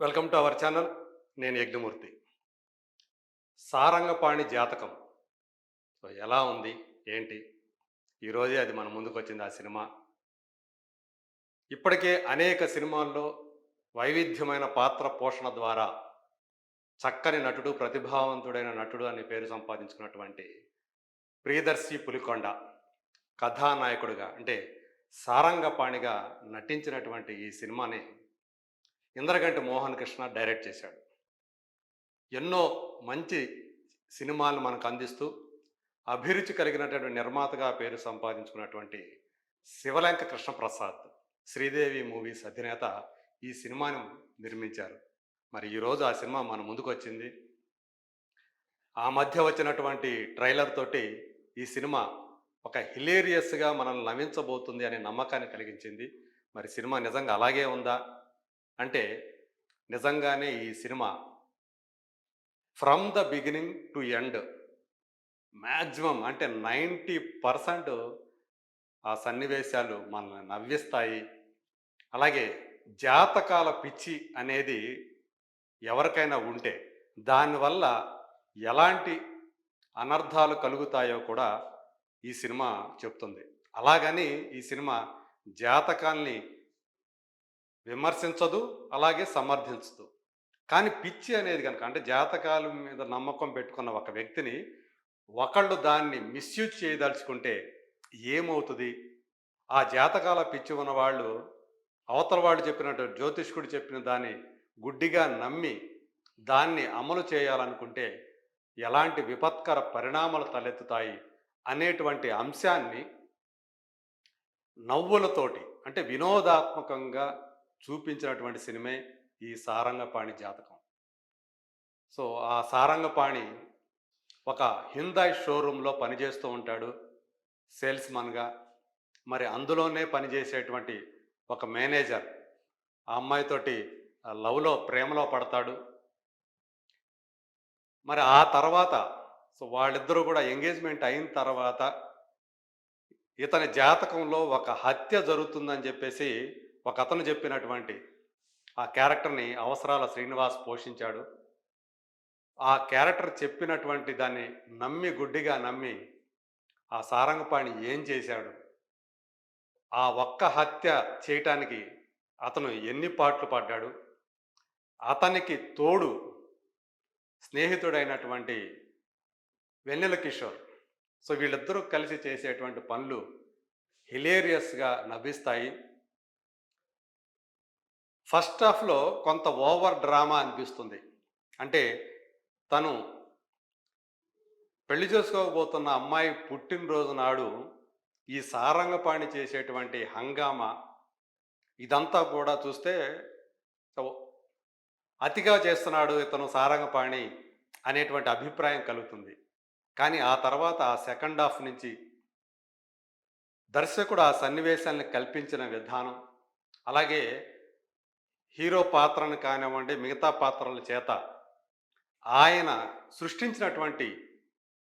Welcome to our channel. నేను యజ్ఞమూర్తి. సారంగపాణి జాతకం. So ఎలా ఉంది? ఏంటి? ఈరోజే అది మన ముందుకు వచ్చింది ఆ సినిమా. ఇప్పటికే అనేక సినిమాల్లో వైవిధ్యమైన పాత్ర పోషణ ద్వారా చక్కని నటుడు ప్రతిభావంతుడైన నటుడు అనే పేరు సంపాదించుకున్నటువంటి ప్రియదర్శి పులికొండ కథానాయకుడిగా అంటే సారంగపాణిగా నటించినటువంటి ఈ సినిమాని ఇంద్రగంటి మోహన్ కృష్ణ డైరెక్ట్ చేశాడు. ఎన్నో మంచి సినిమాలను మనకు అందిస్తూ అభిరుచి కలిగినటువంటి నిర్మాతగా పేరు సంపాదించుకున్నటువంటి శివలంక కృష్ణప్రసాద్ శ్రీదేవి మూవీస్ అధినేత ఈ సినిమాను నిర్మించారు. మరి ఈరోజు ఆ సినిమా మన ముందుకు వచ్చింది ఆ మధ్య వచ్చినటువంటి ట్రైలర్ తోటి ఈ సినిమా ఒక హిలేరియస్గా మనల్ని నవ్వించబోతుంది అనే నమ్మకాన్ని కలిగించింది. మరి సినిమా నిజంగా అలాగే ఉందా? అంటే నిజంగానే ఈ cinema from the beginning to end maximum అంటే నైంటీ పర్సెంట్ ఆ సన్నివేశాలు మనల్ని నవ్విస్తాయి. అలాగే జాతకాల పిచ్చి అనేది ఎవరికైనా ఉంటే దానివల్ల ఎలాంటి అనర్థాలు కలుగుతాయో కూడా ఈ సినిమా చెప్తుంది. అలాగని ఈ సినిమా జాతకాల్ని విమర్శించదు అలాగే సమర్థించదు. కానీ పిచ్చి అనేది కనుక అంటే జాతకాల మీద నమ్మకం పెట్టుకున్న ఒక వ్యక్తిని ఒకళ్ళు దాన్ని మిస్యూజ్ చేయదలుచుకుంటే ఏమవుతుంది? ఆ జాతకాల పిచ్చి ఉన్న వాళ్ళు అవతల వాళ్ళు చెప్పినట్టు జ్యోతిష్కుడు చెప్పిన దాన్ని గుడ్డిగా నమ్మి దాన్ని అమలు చేయాలనుకుంటే ఎలాంటి విపత్కర పరిణామాలు తలెత్తుతాయి అనేటువంటి అంశాన్ని నవ్వులతోటి అంటే వినోదాత్మకంగా చూపించినటువంటి సినిమే ఈ సారంగపాణి జాతకం. సో ఆ సారంగపాణి ఒక హిందాయ్ షోరూంలో పనిచేస్తూ ఉంటాడు సేల్స్మన్గా. మరి అందులోనే పనిచేసేటువంటి ఒక మేనేజర్ ఆ అమ్మాయితోటి ఆ లవ్లో ప్రేమలో పడతాడు. మరి ఆ తర్వాత సో వాళ్ళిద్దరూ కూడా ఎంగేజ్మెంట్ అయిన తర్వాత ఇతని జాతకంలో ఒక హత్య జరుగుతుందని చెప్పేసి ఒక అతను చెప్పినటువంటి ఆ క్యారెక్టర్ని అవసరాల శ్రీనివాస్ పోషించాడు. ఆ క్యారెక్టర్ చెప్పినటువంటి దాన్ని నమ్మి గుడ్డిగా నమ్మి ఆ సారంగపాణి ఏం చేశాడు? ఆ ఒక్క హత్య చేయటానికి అతను ఎన్ని పాటలు పడ్డాడు అతనికి తోడు స్నేహితుడైనటువంటి వెన్నెల కిషోర్. సో వీళ్ళిద్దరూ కలిసి చేసేటువంటి పనులు హిలేరియస్గా నవ్విస్తాయి. ఫస్ట్ హాఫ్లో కొంత ఓవర్ డ్రామా అనిపిస్తుంది. అంటే తను పెళ్ళి చేసుకోబోతున్న అమ్మాయి పుట్టినరోజు నాడు ఈ సారంగపాణి చేసేటువంటి హంగామా ఇదంతా కూడా చూస్తే అతిగా చేస్తున్నాడు ఇతను సారంగపాణి అనేటువంటి అభిప్రాయం కలుగుతుంది. కానీ ఆ తర్వాత ఆ సెకండ్ హాఫ్ నుంచి దర్శకుడు ఆ సన్నివేశాన్ని కల్పించిన విధానం అలాగే హీరో పాత్రను కానివ్వండి మిగతా పాత్రల చేత ఆయన సృష్టించినటువంటి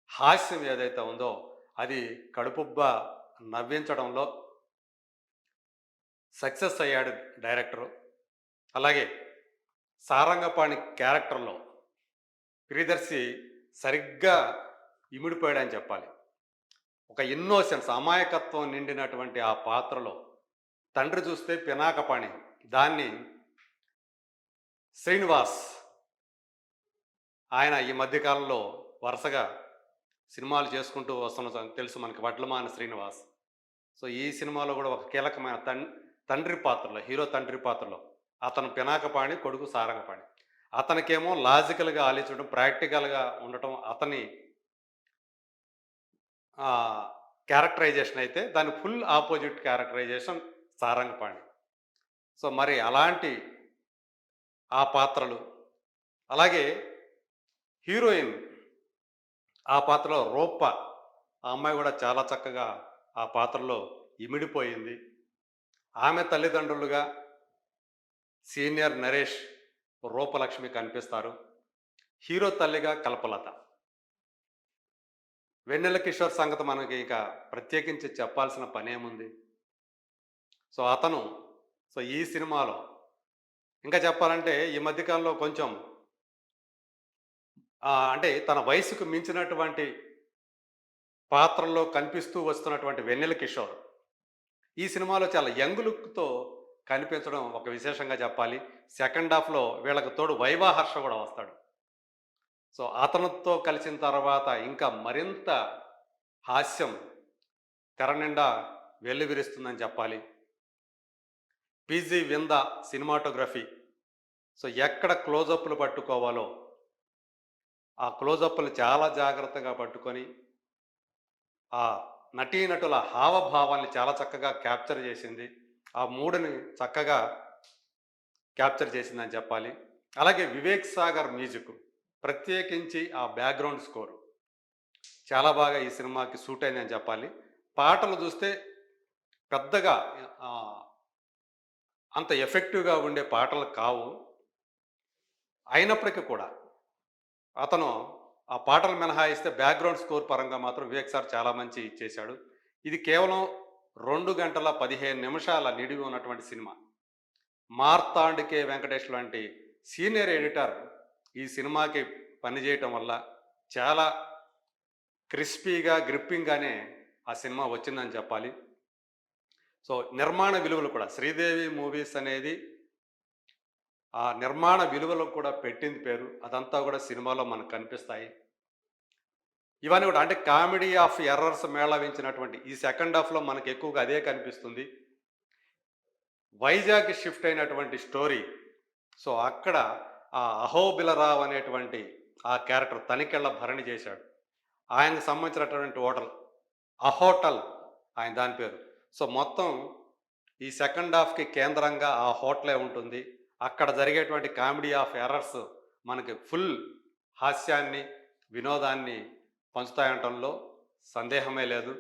హాస్యం ఏదైతే ఉందో అది కడుపుబ్బ నవ్వించడంలో సక్సెస్ అయ్యాడు డైరెక్టరు. అలాగే సారంగపాణి క్యారెక్టర్లో ప్రియదర్శి సరిగ్గా ఇమిడిపోయాడని చెప్పాలి. ఒక ఇన్నోసెన్స్ అమాయకత్వం నిండినటువంటి ఆ పాత్రలో తండ్రి చూస్తే పినాకపాణి దాన్ని శ్రీనివాస్. ఆయన ఈ మధ్యకాలంలో వరుసగా సినిమాలు చేసుకుంటూ వస్తున్న తెలుసు మనకి వడ్లమాన శ్రీనివాస్. సో ఈ సినిమాలో కూడా ఒక కీలకమైన తన్ తండ్రి పాత్రలో హీరో తండ్రి పాత్రలో అతను పినాకపాణి కొడుకు సారంగపాణి. అతనికేమో లాజికల్గా ఆలోచించడం ప్రాక్టికల్గా ఉండటం అతని క్యారెక్టరైజేషన్ అయితే దాని full opposite characterisation Sarangapani. So మరి అలాంటి ఆ పాత్రలు. అలాగే హీరోయిన్ ఆ పాత్రలో రూప ఆ అమ్మాయి కూడా చాలా చక్కగా ఆ పాత్రలో ఇమిడిపోయింది. ఆమె తల్లిదండ్రులుగా సీనియర్ నరేష్ రూపలక్ష్మి కనిపిస్తారు. హీరో తల్లిగా కల్పలత. వెన్నెల కిషోర్ సంగతి మనకి ఇక ప్రత్యేకించి చెప్పాల్సిన పనేముంది. సో అతను సో ఈ సినిమాలో ఇంకా చెప్పాలంటే ఈ మధ్యకాలంలో కొంచెం అంటే తన వయసుకు మించినటువంటి పాత్రల్లో కనిపిస్తూ వస్తున్నటువంటి వెన్నెల కిషోర్. ఈ సినిమాలో చాలా యంగ్ లుక్తో కనిపించడం ఒక విశేషంగా చెప్పాలి. సెకండ్ హాఫ్లో వీళ్ళకి తోడు వైవాహర్ష కూడా వస్తాడు. సో అతనితో కలిసిన తర్వాత ఇంకా మరింత హాస్యం తెర నిండా వెల్లువిరుస్తుందని చెప్పాలి. PG వింద cinematography. సో ఎక్కడ క్లోజప్లు పట్టుకోవాలో ఆ క్లోజప్లు చాలా జాగ్రత్తగా పట్టుకొని ఆ నటీనటుల హావభావాల్ని చాలా చక్కగా క్యాప్చర్ చేసింది. ఆ మూడుని చక్కగా క్యాప్చర్ చేసిందని చెప్పాలి. అలాగే వివేక్ సాగర్ మ్యూజిక్ ప్రత్యేకించి ఆ బ్యాక్గ్రౌండ్ స్కోరు చాలా బాగా ఈ సినిమాకి సూట్ అయిందని చెప్పాలి. పాటలు చూస్తే పెద్దగా అంత ఎఫెక్టివ్గా ఉండే పాటలు కావు. అయినప్పటికీ కూడా అతను ఆ పాటలు మినహాయిస్తే బ్యాక్గ్రౌండ్ స్కోర్ పరంగా మాత్రం వివేక్ సార్ చాలా మంచి ఇచ్చేశాడు. ఇది కేవలం రెండు గంటల పదిహేను నిమిషాల నిడివి ఉన్నటువంటి సినిమా. మార్తాండికే వెంకటేష్ లాంటి సీనియర్ ఎడిటర్ ఈ సినిమాకి పనిచేయటం వల్ల చాలా క్రిస్పీగా గ్రిప్పింగ్గానే ఆ సినిమా వచ్చిందని చెప్పాలి. సో నిర్మాణ విలువలు కూడా శ్రీదేవి మూవీస్ అనేది ఆ నిర్మాణ విలువలకు కూడా పెట్టింది పేరు. అదంతా కూడా సినిమాలో మనకు కనిపిస్తాయి. ఇవన్నీ కూడా అంటే కామెడీ ఆఫ్ ఎర్రర్స్ మేళవించినటువంటి ఈ సెకండ్ హాఫ్లో మనకు ఎక్కువగా అదే కనిపిస్తుంది. వైజాగ్ షిఫ్ట్ అయినటువంటి స్టోరీ. సో అక్కడ ఆ అహోబిలరావు అనేటువంటి ఆ క్యారెక్టర్ తనికెళ్ళ భరణి చేశాడు. ఆయనకు సంబంధించినటువంటి హోటల్ అహోటల్ ఆయన దాని పేరు. సో మొత్తం ఈ సెకండ్ హాఫ్కి కేంద్రంగా ఆ హోటలే ఉంటుంది. అక్కడ జరిగేటువంటి కామెడీ ఆఫ్ ఎర్రర్స్ మనకి ఫుల్ హాస్యాన్ని వినోదాన్ని పంచుతాయటంలో సందేహమే లేదు.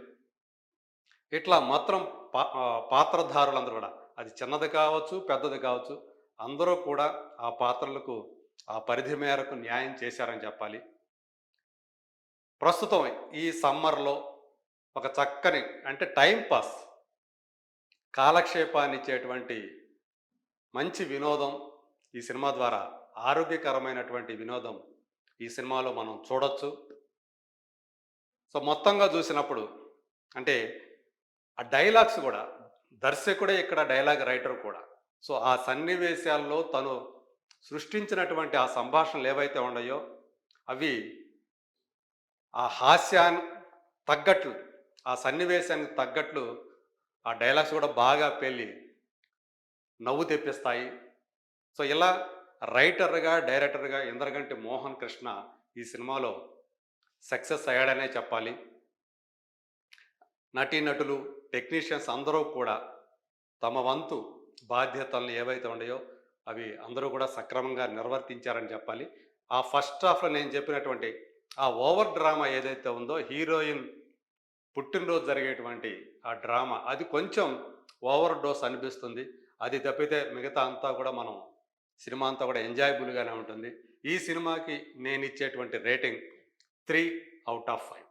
ఇట్లా మొత్తం పా పాత్రధారులందరూ కూడా అది చిన్నది కావచ్చు పెద్దది కావచ్చు అందరూ కూడా ఆ పాత్రలకు ఆ పరిధి మేరకు న్యాయం చేశారని చెప్పాలి. ప్రస్తుతం ఈ సమ్మర్లో ఒక చక్కని అంటే టైం పాస్ కాలక్షేపాన్ని ఇచ్చేటువంటి మంచి వినోదం ఈ సినిమా ద్వారా ఆరోగ్యకరమైనటువంటి వినోదం ఈ సినిమాలో మనం చూడొచ్చు. సో మొత్తంగా చూసినప్పుడు అంటే ఆ డైలాగ్స్ కూడా దర్శకుడే ఇక్కడ డైలాగ్ రైటర్ కూడా. సో ఆ సన్నివేశాల్లో తను సృష్టించినటువంటి ఆ సంభాషణలు ఏవైతే ఉన్నాయో అవి ఆ హాస్యాన్ని తగ్గట్లు ఆ సన్నివేశానికి తగ్గట్లు ఆ డైలాగ్స్ కూడా బాగా పెళ్ళి నవ్వు తెప్పిస్తాయి. సో ఇలా రైటర్గా డైరెక్టర్గా ఇంద్రగంటి మోహన్ కృష్ణ ఈ సినిమాలో సక్సెస్ అయ్యాడనే చెప్పాలి. నటీనటులు టెక్నీషియన్స్ అందరూ కూడా తమ వంతు బాధ్యతలను ఏవైతే ఉన్నాయో అవి అందరూ కూడా సక్రమంగా నిర్వర్తించారని చెప్పాలి. ఆ ఫస్ట్ హాఫ్లో నేను చెప్పినటువంటి ఆ ఓవర్ డ్రామా ఏదైతే ఉందో హీరోయిన్ పుట్టినరోజు జరిగేటువంటి ఆ డ్రామా అది కొంచెం ఓవర్ డోస్ అనిపిస్తుంది. అది తప్పితే మిగతా అంతా కూడా మనం సినిమా అంతా కూడా ఎంజాయబుల్గానే ఉంటుంది. ఈ సినిమాకి నేను ఇచ్చేటువంటి rating three out of five.